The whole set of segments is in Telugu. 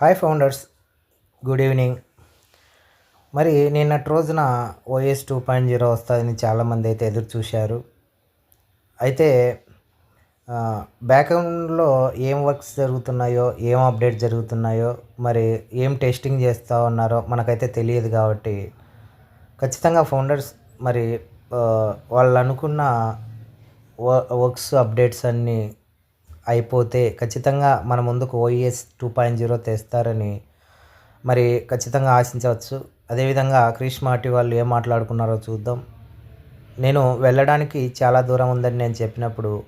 హాయ్ ఫౌండర్స్ గుడ్ ఈవినింగ్ మరి నిన్నటి రోజున ఓఎస్ టూ పాయింట్ జీరో వస్తుందని చాలామంది అయితే ఎదురు చూశారు. అయితే బ్యాక్గ్రౌండ్లో ఏం వర్క్స్ జరుగుతున్నాయో ఏం అప్డేట్ జరుగుతున్నాయో మరి ఏం టెస్టింగ్ చేస్తూ ఉన్నారో మనకైతే తెలియదు కాబట్టి ఖచ్చితంగా ఫౌండర్స్ మరి వాళ్ళు అనుకున్న వర్క్స్ అప్డేట్స్ అన్నీ అయిపోతే ఖచ్చితంగా మన ముందుకు ఓఈఎస్ టూ పాయింట్ జీరో తెస్తారని మరి ఖచ్చితంగా ఆశించవచ్చు. అదేవిధంగా క్రిష్ మార్టి వాళ్ళు ఏం మాట్లాడుకున్నారో చూద్దాం. నేను వెళ్ళడానికి చాలా దూరం ఉందని నేను చెప్పినప్పుడు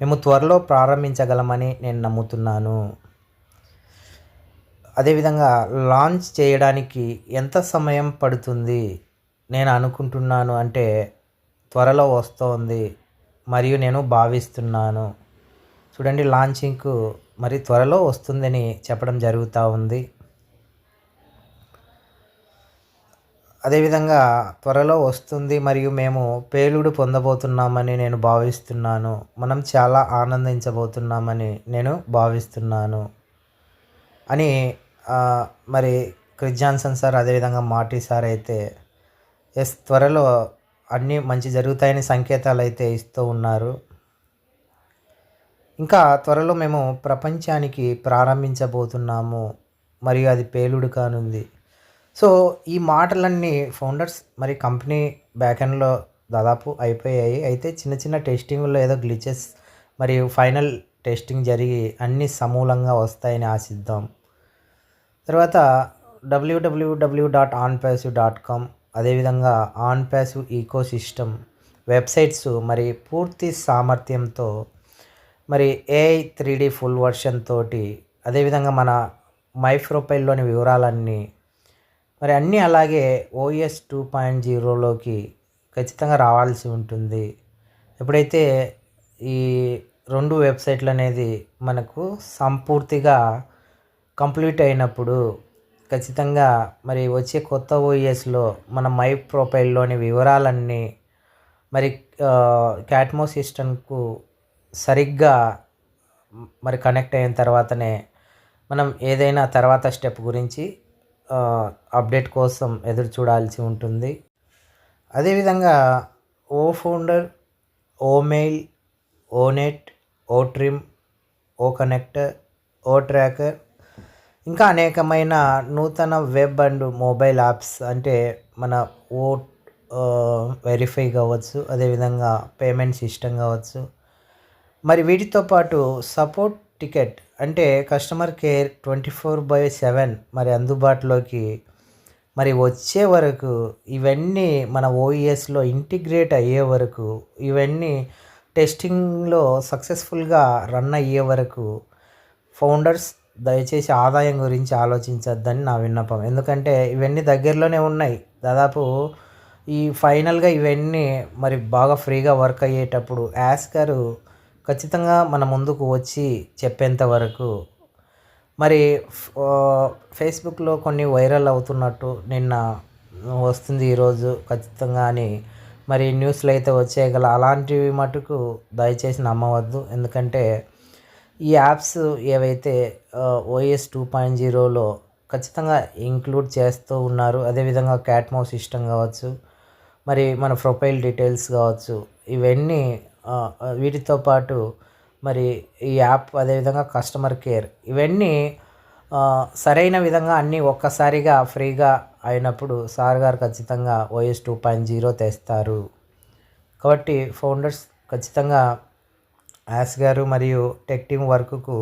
మేము త్వరలో ప్రారంభించగలమని నేను నమ్ముతున్నాను. అదేవిధంగా లాంచ్ చేయడానికి ఎంత సమయం పడుతుంది నేను అనుకుంటున్నాను అంటే త్వరలో వస్తోంది మరియు నేను భావిస్తున్నాను. చూడండి లాంచింగ్కు మరి త్వరలో వస్తుందని చెప్పడం జరుగుతూ ఉంది. అదేవిధంగా త్వరలో వస్తుంది మరియు మేము పేలుడు పొందబోతున్నామని నేను భావిస్తున్నాను. మనం చాలా ఆనందించబోతున్నామని నేను భావిస్తున్నాను. అని మరి క్రిజాన్సన్ సార్ అదేవిధంగా మాటి సార్ అయితే ఎస్ త్వరలో అన్నీ మంచి జరుగుతాయని సంకేతాలు అయితే ఇస్తూ ఉన్నారు. ఇంకా త్వరలో మేము ప్రపంచానికి ప్రారంభించబోతున్నాము. మరియు అది పేలుడు కానుంది. సో ఈ మాటలన్నీ ఫౌండర్స్ మరి కంపెనీ బ్యాకెండ్లో దాదాపు అయిపోయాయి. అయితే చిన్న చిన్న టెస్టింగ్లో ఏదో గ్లిచెస్ మరియు ఫైనల్ టెస్టింగ్ జరిగి అన్నీ సమూలంగా వస్తాయని ఆశిద్దాం. తర్వాత డబ్ల్యూడబ్ల్యూడబ్ల్యూ dot on passive dot com అదేవిధంగా on passive eco system websites మరి పూర్తి సామర్థ్యంతో మరి AI three D full version తోటి అదేవిధంగా మన మై ప్రొఫైల్లోని వివరాలన్నీ మరి అన్నీ అలాగే ఓఎస్ టూ పాయింట్ జీరోలోకి ఖచ్చితంగా రావాల్సి ఉంటుంది. ఎప్పుడైతే ఈ రెండు వెబ్సైట్లు అనేది మనకు సంపూర్తిగా కంప్లీట్ అయినప్పుడు ఖచ్చితంగా మరి వచ్చే కొత్త ఓఎస్లో మన మై ప్రొఫైల్లోని వివరాలన్నీ మరి క్యాట్మో సిస్టమ్కు సరిగ్గా మరి కనెక్ట్ అయిన తర్వాతనే మనం ఏదైనా తర్వాత స్టెప్ గురించి అప్డేట్ కోసం ఎదురు చూడాల్సి ఉంటుంది. అదేవిధంగా O founder O mail O net O trim O connector O tracker ఇంకా అనేకమైన నూతన వెబ్ అండ్ మొబైల్ యాప్స్ అంటే మన ఓ వెరిఫై కావచ్చు అదేవిధంగా పేమెంట్ సిస్టమ్ కావచ్చు మరి వీటితో పాటు సపోర్ట్ టికెట్ అంటే customer care twenty four by seven మరి అందుబాటులోకి మరి వచ్చే వరకు ఇవన్నీ మన ఓఈఎస్లో ఇంటిగ్రేట్ అయ్యే వరకు ఇవన్నీ టెస్టింగ్లో సక్సెస్ఫుల్గా రన్ అయ్యే వరకు ఫౌండర్స్ దయచేసి ఆదాయం గురించి ఆలోచించొద్దని నా విన్నపం. ఎందుకంటే ఇవన్నీ దగ్గరలోనే ఉన్నాయి. దాదాపు ఈ ఫైనల్గా ఇవన్నీ మరి బాగా ఫ్రీగా వర్క్ అయ్యేటప్పుడు యాస్ గారు ఖచ్చితంగా మన ముందుకు వచ్చి చెప్పేంత వరకు మరి ఫేస్బుక్లో కొన్ని వైరల్ అవుతున్నట్టు నిన్న వస్తుంది ఈరోజు ఖచ్చితంగా అని మరి న్యూస్లు అయితే వచ్చేయగల అలాంటివి మటుకు దయచేసి నమ్మవద్దు. ఎందుకంటే ఈ యాప్స్ ఏవైతే ఓఎస్ టూ పాయింట్ జీరోలో ఖచ్చితంగా ఇంక్లూడ్ చేస్తూ ఉన్నారు. అదేవిధంగా క్యాట్మో సిస్టమ్ కావచ్చు మరి మన ప్రొఫైల్ డీటెయిల్స్ కావచ్చు ఇవన్నీ వీటితో పాటు మరి ఈ యాప్ అదేవిధంగా కస్టమర్ కేర్ ఇవన్నీ సరైన విధంగా అన్నీ ఒక్కసారిగా ఫ్రీగా అయినప్పుడు సార్ గారు ఖచ్చితంగా ఓఎస్ టూ పాయింట్ జీరో తెస్తారు. కాబట్టి ఫౌండర్స్ ఖచ్చితంగా యాస్ గారు మరియు టెక్ టీమ్ వర్క్కు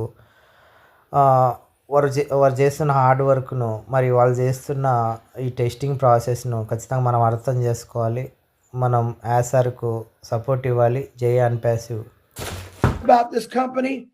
వారు చే వారు చేస్తున్న హార్డ్ వర్క్ను మరి వాళ్ళు చేస్తున్న ఈ టెస్టింగ్ ప్రాసెస్ను ఖచ్చితంగా మనం అర్థం చేసుకోవాలి. మనం యాసర్కు సపోర్ట్ ఇవ్వాలి జై అన్ passive about this company.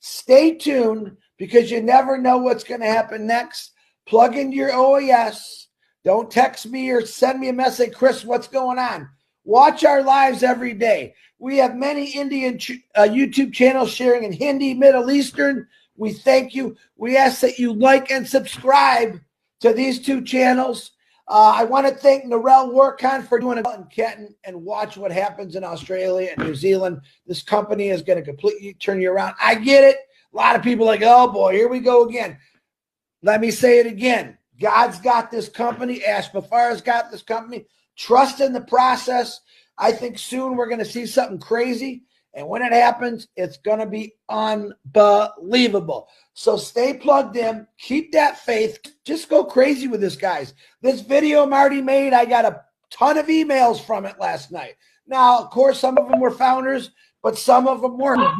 Stay tuned because you never know what's going to happen next. Plug into your OAS. Don't text me or send me a message, Chris, what's going on? Watch our lives every day. We have many Indian ch- uh, YouTube channels sharing in Hindi, Middle Eastern. We thank you. We ask that you like and subscribe to these two channels. Uh, I want to thank Narelle Workon for doing it in Kenton and watch what happens in Australia and New Zealand. This company is going to completely turn you around. I get it. A lot of people like, oh boy, here we go again. Let me say it again. God's got this company. Ash Bafar's got this company. Trust in the process. I think soon we're going to see something crazy. And when it happens, it's going to be unbelievable. So stay plugged in. Keep that faith. Just go crazy with this, guys. This video Marty made, I got a ton of emails from it last night. Now, of course, some of them were founders, but some of them weren't.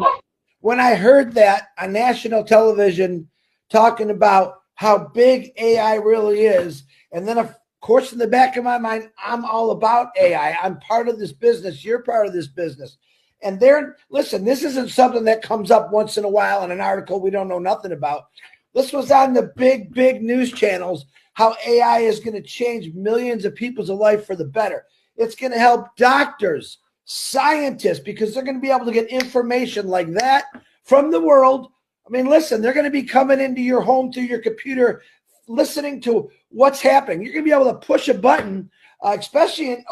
When I heard that on national television talking about how big AI really is, and then, of course, in the back of my mind, I'm all about AI. I'm part of this business. You're part of this business. And there, listen, this isn't something that comes up once in a while in an article we don't know nothing about. This was on the big, big news channels how AI is going to change millions of people's life for the better. It's going to help doctors, scientists, because they're going to be able to get information like that from the world. I mean, listen, they're going to be coming into your home through your computer, listening to what's happening. You're going to be able to push a button, uh, especially in